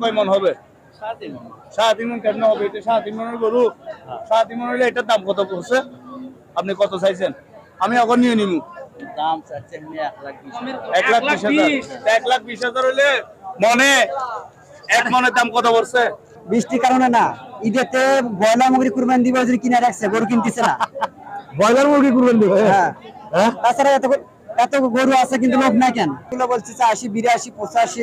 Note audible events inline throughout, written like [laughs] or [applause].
কয় মন হবে? সাড়ে তিন মন কেমন হবে? এটা সাড়ে তিন মনের গরু। সাড়ে তিন মন এটার দাম কত পড়ছে? আপনি কত চাইছেন? আমি এখন নিয়ে নিবো দাম চাচ্ছে এক লাখ বিশ এক লাখ বিশ হাজার। এক লাখ বিশ হাজার হলে মনে এক মনের দাম কত পড়ছে? বৃষ্টির কারণে না ঈদেতে ব্রয়লার মুরগি কুরবানি দিবে ওই জন্য কিনে রাখছে গরু কিনতেছে না। ব্রয়লার মুরগি কুরবানি দিবে? হ্যাঁ। হ্যাঁ? তাছাড়া এত এত গরু আছে কিন্তু লোক নাই কেন? এগুলো বলছে আশি বিরাশি পঁচাশি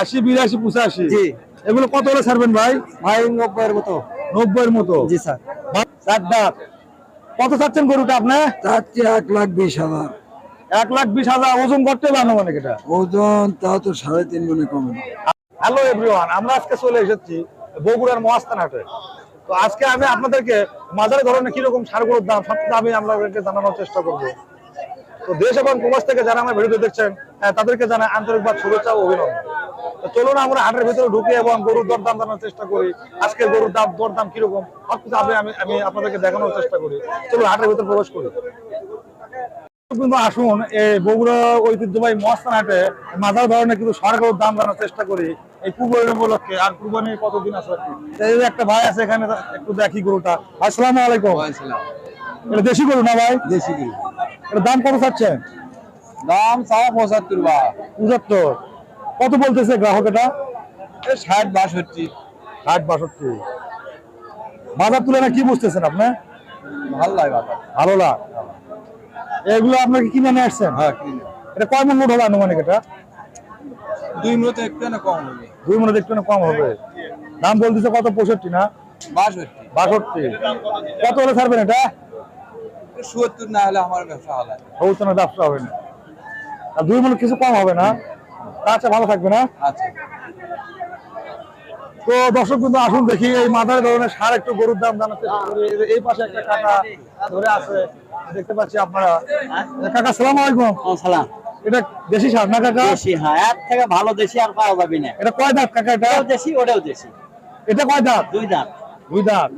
আশি বিরাশি পঁচাশি? জি। এগুলো কত হলে ছাড়বেন ভাই? ভাই নব্বইয়ের মতো। নব্বইয়ের মতো? জি স্যার। চার দাঁত। কত চাচ্ছেন গরুটা আপনি? চারটি এক লাখ বিশ হাজার। এক লাখ বিশ হাজার ওজন করতে পারব মানে এটা। ওজন তাও তো সাড়ে তিন গুণে কমে হ্যালো এভরিওয়ান আমরা আজকে চলে এসেছি বগুড়ার মহাস্থান হাটে তো আজকে আমি আপনাদেরকে মাঝারি ধরনের কীরকম সারগুলোর দাম সব দামই আমরা আপনাদেরকে জানানোর চেষ্টা করব। তো দেশ এবং প্রবাস থেকে যারা আমার ভিডিও দেখছেন তাদেরকে জানাই আন্তরিকবাদ শুভেচ্ছা ও অভিনন্দন। চলুন আমরা হাটের ভিতরে ঢুকে এবং গরুর দরদাম জানার চেষ্টা করি। আজকে গরুর দাম দরদাম কীরকম? সব কিছু আমি আমি আপনাদেরকে দেখানোর চেষ্টা করি। চলুন হাটের ভিতরে প্রবেশ করি। কিন্তু আসুন, এই বগুড়া ঐতিহ্যবাহী মস্তান হাটে মাজার ধরনের কিন্তু সরকারের দাম জানার চেষ্টা করি। এই কুরবানি উপলক্ষে, আর কুরবানি কতদিন আছে? একটা ভাই আছে এখানে, একটু দেখি গরুটা। আসসালামু আলাইকুম। এটা দেশি গরু না ভাই? দেশি গরু। এটা দাম কত চাচ্ছেন দাম চাওয়া পঁচাত্তর বা পঁচাত্তর। কত বলতেছে গ্রাহক এটা? ষাট বাষট্টি। ষাট বাষট্টি। বাজার তুলনা কি বুঝতেছেন আপনি? ভালো লাগে বাবা ভালো লাগ এগুলো আপনাকে কিনে নিয়ে আসছেন? হ্যাঁ কিনে। এটা কয় মন লোড হবে আনুমানিক এটা? দুই মিনিট একটু না কম হবে। দুই মনে দেখতে কম হবে? দাম বলতেছে কত পঁয়ষট্টি না? বাষট্টি। বাষট্টি। কত হলে ছাড়বেন এটা? সত্তর না হলে আমার ব্যবসা হলো সৌতনের ব্যবসা হবে না। আর দুই মনে কিছু কম হবে না। আচ্ছা ভালো থাকবে না আচ্ছা। তো দর্শক কিন্তু আসুন দেখি এই মাথার ধরনের সার একটু গরুর দাম জানার এই পাশে একটা কাকা ধরে আছে দেখতে পাচ্ছি আপনারা। কাকা সালাম আলাইকুম। সালাম এটা দেশি সার না কাকা? দেশি হ্যাঁ এর থেকে ভালো দেশি আর পাওয়া যাবে না। এটা কয় দাঁত কাকা এটা? দেশি ওটাও দেশি। এটা কয় দাঁত? দুই দাম দুই দাঁত?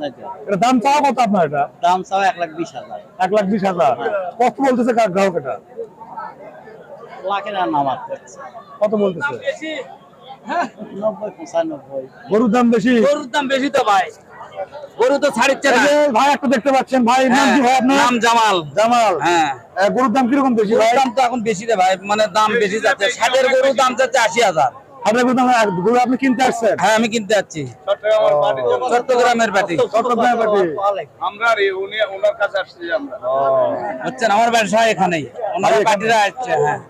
এটা দাম চাওয়া কত আপনার এটা? দাম চাও এক লাখ বিশ হাজার। এক লাখ বিশ হাজার। কত বলতেছে গ্রাহক এটা? লাখের আর কত বলতেছে? গরুর দাম বেশি? গরুর দাম বেশি তো ভাই। গরু তো ছাড়িচ্ছে ভাই একটা দেখতে পাচ্ছেন। ভাই নাম কি ভাই আপনার? নাম জামাল। জামাল। হ্যাঁ। গরুর দাম কীরকম বেশি ভাই? দাম তো এখন বেশি রে ভাই। মানে দাম বেশি যাচ্ছে। ষাটের গরুর দাম যাচ্ছে আশি হাজার। আপনার আপনি কিনতে আসছেন? হ্যাঁ আমি কিনতে যাচ্ছি চট্টগ্রামের পাটি চট্টগ্রামের পাটি আমরা ওনার কাছে আসছি আমরা। হচ্ছেন আমার ব্যবসা এখানেই। ওনারা পার্টিরা আসছে হ্যাঁ।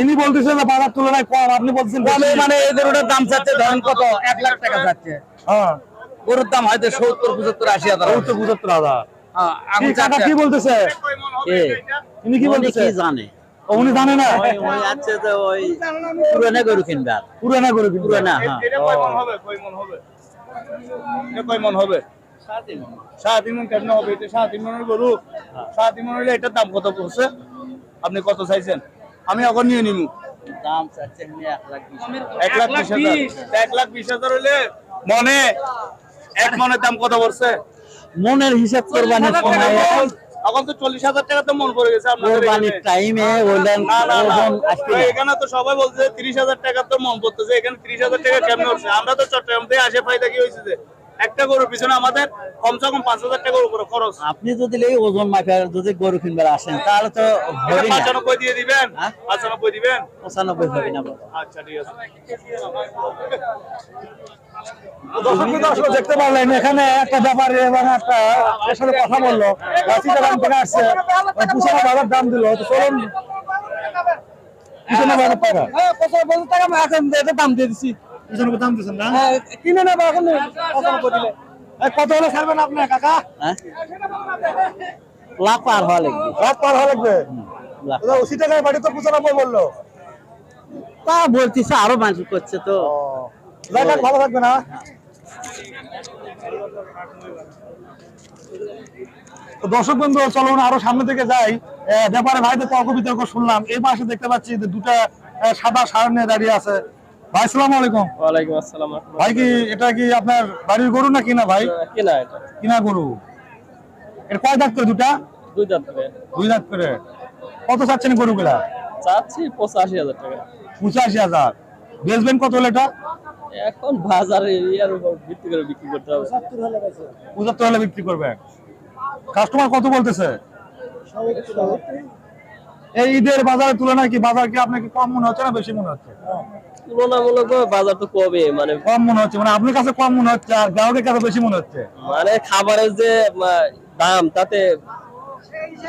ইনি বলতেছেন বাজার তুলনায় কম আপনি বলছেন মানে এই গরুটার দাম চাচ্ছে ধরেন কত? এক লাখ টাকা যাচ্ছে। হ্যাঁ। গরুর দাম হয়তো সত্তর পঁচাত্তর আশি হাজার সত্তর পঁচাত্তর হাজার। হ্যাঁ, এখন কি চাচ্ছে বলতেছে? কে? ইনি কি বলতেছে? জানে? উনি জানে না। ওই আছে যে ওই পুরানে গরু কিনবে পুরানা গরু পুরানা হ্যাঁ। এটা কয় মন হবে? কয় মন হবে? এটা কয় মন হবে? সাড়ে তিন মন কেমন হবে? এটা সাড়ে তিন মনের গরু মন এটার দাম কত পড়ছে? আপনি কত চাইছেন? আমি এখন নিয়ে নিবো দাম এক লাখ বিশ এক হাজার। এক লাখ বিশ হাজার হলে মনে এক মনের দাম কত পড়ছে? মনের হিসাব কোরবানির সময় এখন তো চল্লিশ হাজার টাকা তো মন পড়ে গেছে আপনাদের। টাইমে না না না এখানে তো সবাই বলছে তিরিশ হাজার টাকা তো মন পড়তেছে এখানে তিরিশ হাজার টাকা কেমন হচ্ছে? আমরা তো চট্টগ্রাম থেকে আসে ফায়দা কি হয়েছে যে? একটা গরুর পিছনে আমাদের কমসে কম পাঁচ হাজার টাকার উপরে খরচ। আপনি যদি এই ওজন মাফিয়ার যদি গরু কিনবার আসেন তাহলে তো হবে না। পাঁচানব্বই দিয়ে দিবেন? হ্যাঁ? পাঁচানব্বই দিবেন? পঁচানব্বই হবে না আচ্ছা ঠিক আছে। দর্শক দেখতে পারলেন এখানে একটা ব্যাপারে এবং একটা সাথে কথা বলল। চিটাগাং থেকে আসছে পুষানো বাজার দাম দিল তো চলুন। পুষানো বাজার টাকা দাম দিয়ে দিচ্ছি দাম দিচ্ছেন না? কিনে নেব এখন। কত হলে ছাড়বেন আপনি কাকা? হ্যাঁ? লাখ পার হওয়া লাগবে। রাত পার হওয়া লাগবে? লাখ। চিটাগাং বাড়ি তো পুষানব্বই বলল। তা বলতেছে আরও মানুষ করছে তো। ভালো থাকবে না দর্শক বন্ধু চলুন আরও সামনে থেকে যাই। ব্যাপারে ভাইদের তর্ক বিতর্ক শুনলাম। এই পাশে দেখতে পাচ্ছি যে দুটা সাদা সার নিয়ে দাঁড়িয়ে আছে। ভাই সালাম আলাইকুম। ওয়ালাইকুম আসসালাম ভাই কি এটা কি আপনার বাড়ির গরু না কিনা ভাই কেনা এটা। কিনা গরু? এর কয় দাঁত করে দুটা? দুই দাঁত করে। দুই দাঁত করে। কত চাচ্ছেন গরুগুলা? চাচ্ছি পঁচাশি হাজার টাকা। পঁচাশি হাজার। বেচবেন কত হলো এটা? এখন বাজারে ইয়ার উপর ভিত্তি করে বিক্রি করতে হবে। পঁচাত্তর হলে বিক্রি করবেন। কাস্টমার কত বলতেছে? এই ঈদের বাজারের তুলনায় কি বাজার কি আপনার কি কম মনে হচ্ছে না বেশি মনে হচ্ছে? তুলনামূলক বাজার তো কমে মানে কম মনে হচ্ছে মানে আপনার কাছে কম মনে হচ্ছে আর গ্রাহকের কাছে বেশি মনে হচ্ছে? মানে খাবারের যে দাম তাতে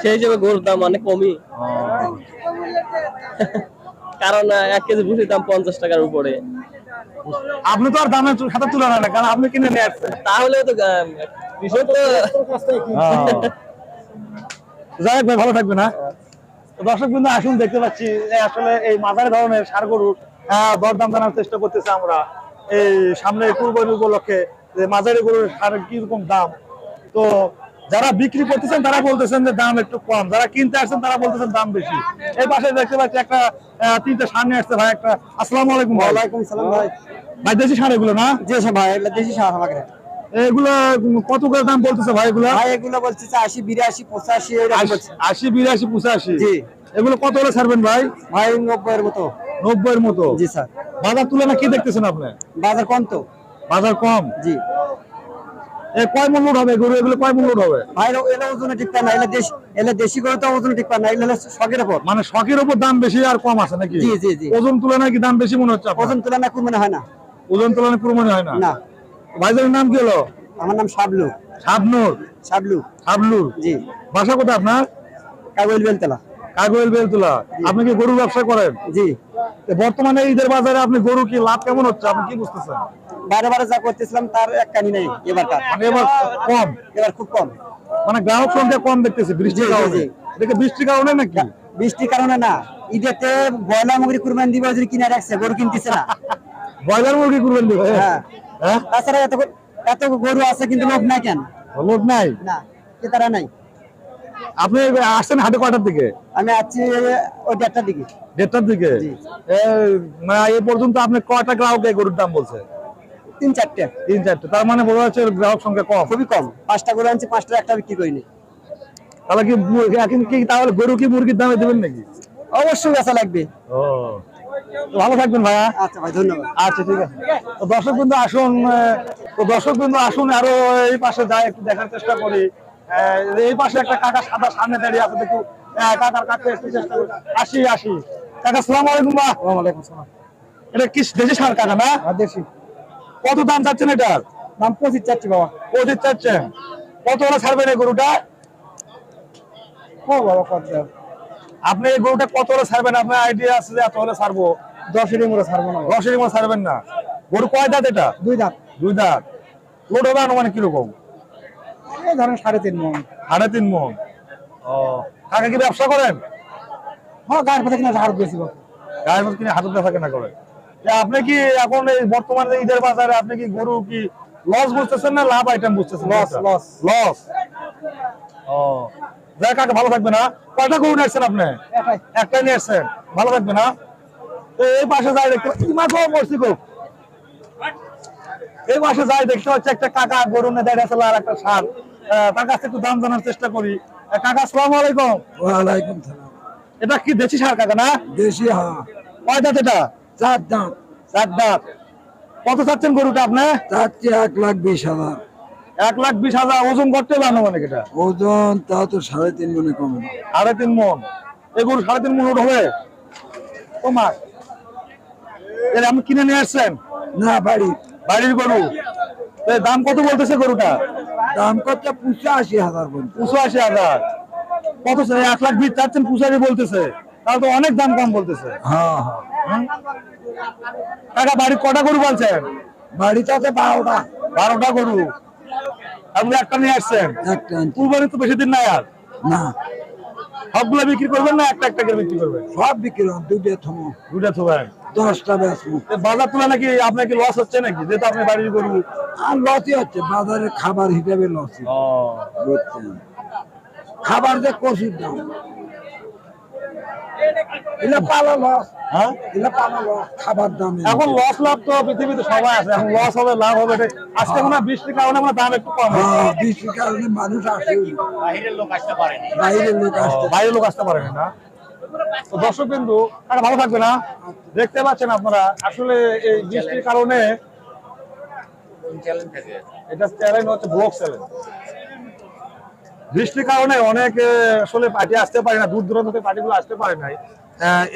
সেই হিসেবে গরুর দাম অনেক কমই। [laughs] কারণ এক কেজি ভুসির দাম পঞ্চাশ টাকার উপরে। আপনি তো আর দামের সাথে তুলনা না কারণ আপনি কিনে নিয়ে আসছেন। তাহলে তো যাই হোক ভাই ভালো থাকবে না দর্শক বিন্দু আসুন দেখতে পাচ্ছি আসলে এই মাঝারি ধরনের সার গরুর দরদাম জানার চেষ্টা করতেছে আমরা। এই সামনে কুরবানি উপলক্ষে যে মাঝারি গরুর সার কীরকম দাম। তো যারা বিক্রি করতেছেন তারা বলতেছেন যে দাম একটু কম। যারা কিনতে আসছেন তারা বলতেছেন দাম বেশি। এই পাশে দেখতে পাচ্ছি একটা তিনটে সামনে আসছে ভাই একটা আসসালামু আলাইকুম ওয়ালাইকুম সালাম ভাই। ভাই দেশি সার এগুলো না? জি ভাই এগুলো দেশি সার আমাকে এগুলো কত করে দাম বলতেছে ভাই এগুলো? ভাই এগুলো বলছে যে আশি বিরাশি পঁচাশি এরকম বলছে। আশি বিরাশি পঁচাশি? জি। এগুলো কত হলে ছাড়বেন ভাই? ভাই নব্বই এর মতো। নব্বই এর মতো? জি স্যার। বাজার তুলনা কি দেখতেছেন আপনি? বাজার কম তো। বাজার কম? জি। এ কয় মন হবে গরু? এগুলো কয় মন হবে? ভাই এলো এলো ওজনে ঠিক না। এলে দেশ এলে দেশি করে তো ওজনে ঠিক না। হলো শখের উপর মানে শখের উপর দাম বেশি আর কম আছে নাকি? জি, জি, জি। ওজন তুলনায় কি দাম বেশি মনে হচ্ছে আপনার? ওজন তুলনা খুব মনে হয় না। ওজন তুলনায় পুরো মনে হয় না? না। ভাইজানের নাম কি হলো? আমার নাম শাবলু শাবনুর। শাবলু শাবলুর জি। বাসা কোথায় আপনার? কাগজ বেলতলা। কাগজ বেলতুলা। আপনি কি গরুর ব্যবসা করেন? জি। বর্তমানে ঈদের বাজারে আপনি গরু কি লাভ কেমন হচ্ছে? আপনি কি বুঝতেছেন? বারে বারে যা করতেছিলাম তার এক কানি নেই এবারকার মানে এবার কম? এবার খুব কম। মানে গ্রাহক সংখ্যা কম দেখতেছে বৃষ্টির কারণে। দেখে বৃষ্টির কারণে নাকি? বৃষ্টির কারণে না। ঈদেতে মুগরি কুরবানি দিব যদি কিনে রাখছে গরু কিনতেছে না। ব্রয়লার মুরগি করবেন দিবে? হ্যাঁ। হ্যাঁ? তাছাড়া এত এত গরু আছে কিন্তু লোক নাই কেন? লোক নাই? না ক্রেতারা নাই। আপনি আসছেন হাটে কয়টার দিকে? আমি আছি ওই দেড়টার দিকে। দেড়টার দিকে? মানে এ পর্যন্ত আপনি কয়টা গ্রাহক এই গরুর দাম বলছে? তিন চারটে। তিন চারটে। তার মানে বোঝা যাচ্ছে গ্রাহক সংখ্যা কম। খুবই কম। পাঁচটা গরু আনছি পাঁচটা একটা বিক্রি করিনি। তাহলে কি এখন কি তাহলে গরু কি মুরগির দামে দেবেন নাকি? অবশ্যই বেচা লাগবে। ও। ভালো থাকবেন ভাইয়া। আচ্ছা ভাই ধন্যবাদ। আচ্ছা ঠিক আছে। তো দর্শক বিন্দু আসুন তো দর্শক বিন্দু আসুন আরও এই পাশে যায় একটু দেখার চেষ্টা করি। এই পাশে একটা কাকা সাদা সামনে দাঁড়িয়ে আছে দেখু কাকার কাছে একটু চেষ্টা করি আসি আসি। কাকা সালাম আলাইকুম বা ওয়ালাইকুম সালাম। এটা কি দেশি সার কাকা না? দেশি। কত দাম চাচ্ছেন এটা? দাম পঁচিশ চাচ্ছি বাবা। পঁচিশ চাচ্ছেন। কত হলে ছাড়বেন এই গরুটা? ও বাবা কত? দাম আপনি এই গরুটা কত হলে ছাড়বেন? আপনার আইডিয়া আছে যে এত হলে ছাড়বো। দশেরই মোড়ে ছাড়বো না। রসের মতো ছাড়বেন না। গরু কয় দাঁত এটা? দুই দাঁত। দুই দাঁত। লোড হবে আনুমানিক কীরকম? এই ধরেন সাড়ে তিন মন সাড়ে তিন মন ও। কাকা কি ব্যবসা করেন? হ্যাঁ গায়ের পাতা কিনা হার বেশি গায়ের কিনে আপনি কি এখন এই বর্তমানে ঈদের বাজারে আপনি কি গরু কি লস বুঝতেছেন না লাভ আইটেম বুঝতেছেন? Loss, loss. লস ও। যাই কাকা ভালো থাকবে না কয়টা গরু নিয়েছেন আপনি? একটাই। নিয়ে এসছেন ভালো থাকবে না তো এই পাশে যাই দেখতে পাচ্ছি মা গো মরছি গো। এই পাশে যাই দেখতে পাচ্ছি একটা কাকা গরু নিয়ে দাঁড়িয়ে আছে আর একটা সার তার কাছে একটু দাম জানার চেষ্টা করি। কাকা আসসালামু আলাইকুম। ওয়ালাইকুম সালাম। এটা কি দেশি সার কাকা না? দেশি হ্যাঁ কয় দাঁত এটা? চার দাম চার দাঁত। কত চাচ্ছেন গরুটা আপনি? চারটি এক লাখ বিশ হাজার। এক লাখ বিশ হাজার। ওজন করতে হবে আনুমানিক এটা? ওজন তা তো সাড়ে তিন গুণে কমে সাড়ে তিন মন। এই গরু সাড়ে তিন মন ওঠ হবে? মা। এর আপনি কিনে নিয়ে আসছেন? না বাড়ি। বাড়ির গরু। দাম কত বলতেছে গরুটা? দাম কত পঁচাশি হাজার পঁচাশি হাজার। কত? এক লাখ বিশ চাচ্ছেন পঁচাশি বলতেছে। তাহলে তো অনেক দাম কম বলতেছে। হ্যাঁ হ্যাঁ। কাকা বাড়ি কটা গরু বলছেন বাড়িতে আছে বারোটা। বারোটা গরু। আপনি একটা নিয়ে আসছেন। কুরবানি তো বেশি দিন নাই আর? না। সবগুলো বিক্রি করবেন না একটা একটা করে বিক্রি করবেন? সব বিক্রি দুটো থমো দুটা থোবেন দশটা বেচবো বাজার তুলে নাকি আপনার কি লস হচ্ছে নাকি? যেহেতু আপনি বাড়ির গরু। আর লসই হচ্ছে বাজারে খাবার হিসেবে বুঝছেন? খাবার যে কষির দাম। লস হ্যাঁ? এগুলো পালা লস খাবার দাম এখন লস লাভ তো পৃথিবীতে সবাই আছে এখন লস হবে লাভ হবে আজকে মনে হয় বৃষ্টির কারণে মনে দাম একটু কম হ্যাঁ বৃষ্টির কারণে মানুষ আসে বাইরের লোক আসতে বাইরের লোক আসতে পারে না? দর্শক বিন্দু তারা ভালো থাকবে না? দেখতে পাচ্ছেন আপনারা আসলে এই বৃষ্টির কারণে এটা চ্যালেঞ্জ হচ্ছে ব্লক চ্যালেঞ্জ বৃষ্টির কারণে অনেক আসলে পার্টি আসতে পারে না দূর দূরান্ত থেকে পার্টিগুলো আসতে পারে নাই।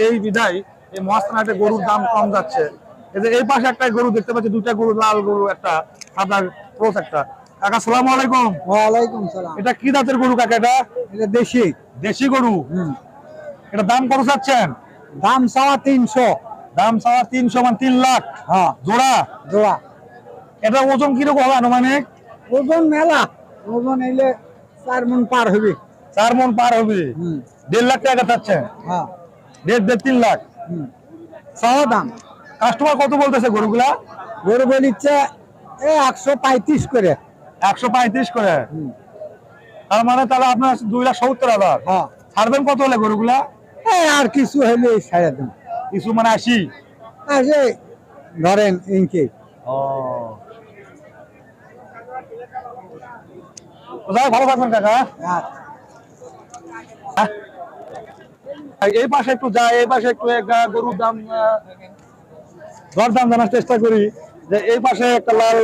এই বিধায় এই মহাস্থানাটে গরুর দাম কম যাচ্ছে। এই পাশে একটা গরু দেখতে পাচ্ছি দুইটা গরু লাল গরু একটা সাদা ক্রোস একটা। কাকা সালাম আলাইকুম। ওয়ালাইকুম সালাম। এটা কি জাতের গরু কাকা এটা? এটা দেশি। দেশি গরু? এটা দাম কত চাচ্ছেন? দাম সাওয়া তিনশো। দাম চাওয়া তিনশো মানে তিন লাখ। হ্যাঁ। জোড়া? জোড়া। এটা ওজন কীরকম হবে আনুমানিক? ওজন মেলা। ওজন এলে চার মন পার হবে। চার মন পার হবে। হুম। দেড় লাখ টাকা চাচ্ছেন? হ্যাঁ। দেড় দেড় তিন লাখ। হুম। চাওয়া দাম। কাস্টমার কত বলতেছে গরুগুলা? গরু বলিচ্ছে এ একশো পঁয়ত্রিশ করে। একশো পঁয়ত্রিশ করে? হুম। তার মানে তাহলে আপনার দুই লাখ সত্তর হাজার। হ্যাঁ। ছাড়বেন কত হলে গরুগুলা? এই আর কিছু হলে দেন কিছু মানে আশি আছে ধরেন ইনকে। যাই ভালো থাকবেন কাকা। এই পাশে একটু যাই এই পাশে একটু গরুর দাম আহ, দরদাম জানার চেষ্টা করি। যে এই পাশে একটা লাল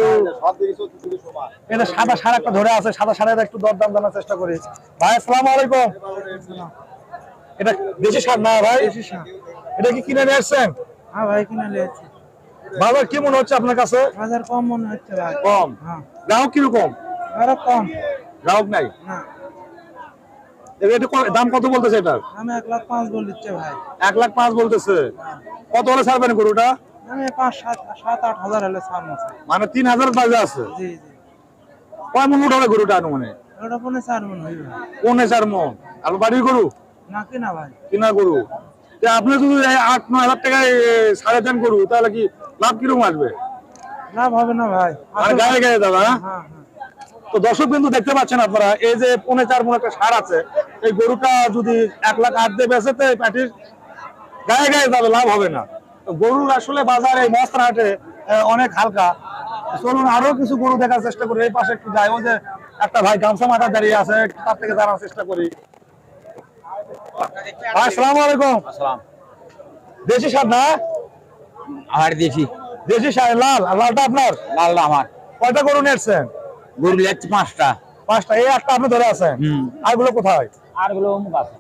এটা সাদা সার একটা ধরে আছে সাদা সারের একটু দরদাম জানার চেষ্টা করি। ভাই আসসালামু আলাইকুম। এটা দেশি সার না ভাই? এটা কি কিনে নিয়ে আসছেন? হ্যাঁ ভাই কিনে বাজার কি মনে হচ্ছে আপনার কাছে? বাজার কম মনে হচ্ছে ভাই। কম? হ্যাঁ। গ্রাহক কীরকম? আরও কম। গ্রাহক নাই? না। এটা দাম কত বলতেছে এটা আমি এক লাখ পাঁচ বল দিচ্ছে ভাই। এক লাখ পাঁচ বলতেছে। কত হলে ছাড়বেন গরুটা? আমি পাঁচ সাত সাত আট হাজার হলে ছাড় মানে তিন হাজার বাজে আছে? জি জি। কয় মন উঠাবে গরুটা আনুমানে ওটা পনে চার মন হইবে। পৌনে চার মন। আর বাড়ির গরু? না কিনা ভাই। কিনা গরু? আপনি যদি আট নয় হাজার টাকায় সাড়ে তিন গরু তাহলে কি লাভ কীরকম আসবে? লাভ হবে না ভাই। গায়ে গায়ে যাবে হ্যাঁ? হ্যাঁ হ্যাঁ। তো দর্শক বিন্দু দেখতে পাচ্ছেন আপনারা এই যে পৌনে চার মন একটা সার আছে এই গরুটা যদি এক লাখ আট দিয়ে বেচে তো প্যাটির গায়ে গায়ে যাবে লাভ হবে না। গরুর আসলে বাজারে এই মস্তার হাটে অনেক হালকা। চলুন আরও কিছু গরু দেখার চেষ্টা করি এই পাশে একটু যাই। ওই যে একটা ভাই গামছা মাথা দাঁড়িয়ে আছে তার থেকে জানার চেষ্টা করি। আসসালামু আলাইকুম। আসসালাম। দেশি সার না? আর দেখি দেশি সার লাল। আর লালটা আপনার? লাল আমার। কয়টা গরু নিয়েছেন গরু যাচ্ছে পাঁচটা। পাঁচটা। এই একটা আপনি ধরে আছেন? আরগুলো কোথায়? আরগুলো অমুক আছে।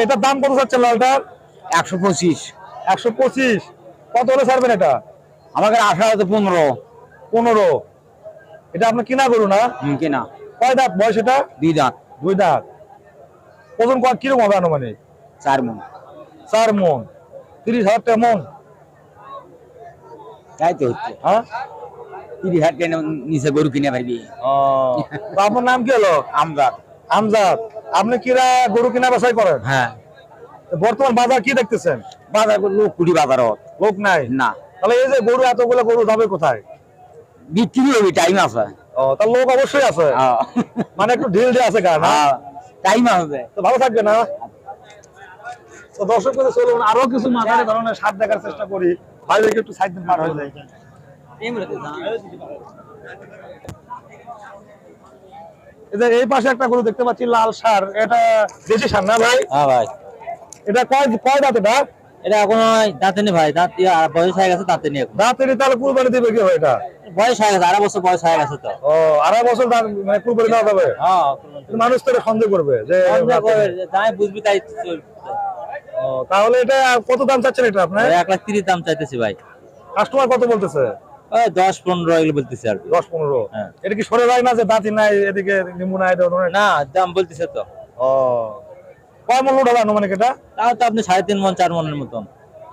এটার দাম কত লালটার? একশো পঁচিশ। একশো পঁচিশ। কত হলে ছাড়বেন এটা? আমাকে আশা হতো পনেরো। পনেরো। এটা আপনার কিনা গরু না? কিনা। কয় দাঁত? বয়স এটা? দুই দাঁত। দুই দাঁত। ওজন কয় কীরকম হবে আনুমানিক? চার মন। চার মন। তিরিশ হাজার টাকা মন? তাই তো হচ্ছে। হ্যাঁ? তিরিশ হাজার টাকা নিচে গরু কিনে আপনার নাম কি হলো? আমদার আমজাদ। আপনি কিরা গরু কিনা করেন? হ্যাঁ। বর্তমান বাজার কি দেখতেছেন? বাজার লোক কুড়ি বাজারত। লোক নাই? না। তাহলে এই যে গরু এতগুলো গরু যাবে কোথায়? বিক্রি হবে টাইম আছে। ও তার লোক অবশ্যই আছে। হ্যাঁ। মানে একটু ঢিল দিয়ে আছে হ্যাঁ, টাইম হবে। তো ভালো থাকবে না? তো দর্শক করে চলুন আরও কিছু মাঝারি ধরনের স্বাদ দেখার চেষ্টা করি। ভাইদেরকে একটু সাইড দিন পার হয়ে যায়। এই পাশে একটা গরু দেখতে পাচ্ছি লাল সার। এটা দেশি সার না ভাই? হ্যাঁ ভাই। এটা কয় কয় দাঁত এটা এটা এখন দাঁতে নেই ভাই দাঁত বয়স হয়ে গেছে দাঁতে নেই দাঁতেরই তাহলে কুরবানি দিবে কি এটা? বয়স হয়ে গেছে আড়াই বছর বয়স হয়ে গেছে তো। ও আড়াই বছর মানে কুরবানি দেওয়া যাবে? হ্যাঁ মানুষ তো সন্দেহ করবে যে যাই বুঝবি তাই তাহলে এটা কত দাম চাচ্ছেন এটা আপনার? এক লাখ তিরিশ দাম চাইতেছি ভাই। কাস্টমার কত বলতেছে? দশ পনেরো এগুলো বলতেছি আর দশ পনেরো। হ্যাঁ। এটা কি সরে যায় না যে দাঁতি নাই এদিকে নিম্বু নাই? না দাম বলতেছে তো। ও কয় মন লোড হবে আনুমানিক এটা? তাও তো আপনি সাড়ে তিন মন চার মনের মতন।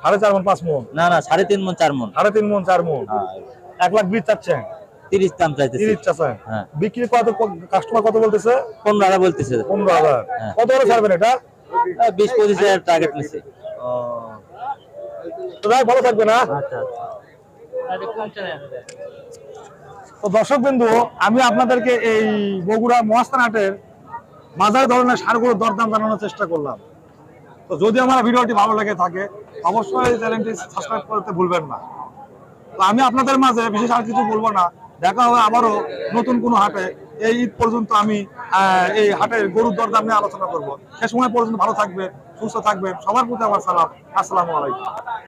সাড়ে চার মন পাঁচ মন? না না সাড়ে তিন মন চার মন। সাড়ে তিন মন চার মন? হ্যাঁ। এক লাখ বিশ চাচ্ছেন? তিরিশ দাম চাইতেছি। তিরিশ চাচ্ছেন। হ্যাঁ। বিক্রি কত কাস্টমার কত বলতেছে? পনেরো হাজার বলতেছে। পনেরো হাজার। হ্যাঁ। কত হলে ছাড়বেন এটা? বিশ পঁচিশ হাজার টার্গেট তো ভালো থাকবে না আচ্ছা তো দর্শক বিন্দু আমি আপনাদেরকে এই বগুড়া মহাস্থান হাটের বাজার ধরনের সারগুলোর দরদাম জানানোর চেষ্টা করলাম। তো যদি আমার ভিডিওটি ভালো লেগে থাকে, অবশ্যই চ্যানেলটি সাবস্ক্রাইব করতে ভুলবেন না। তো আমি আপনাদের মাঝে বিশেষ আর কিছু বলব না। দেখা হবে আবারও নতুন কোনো হাটে। এই ঈদ পর্যন্ত আমি এই হাটের গরুর দরদাম নিয়ে আলোচনা করব। সে সময় পর্যন্ত ভালো থাকবেন, সুস্থ থাকবেন। সবার প্রতি আমার সালাম। আসসালামু আলাইকুম।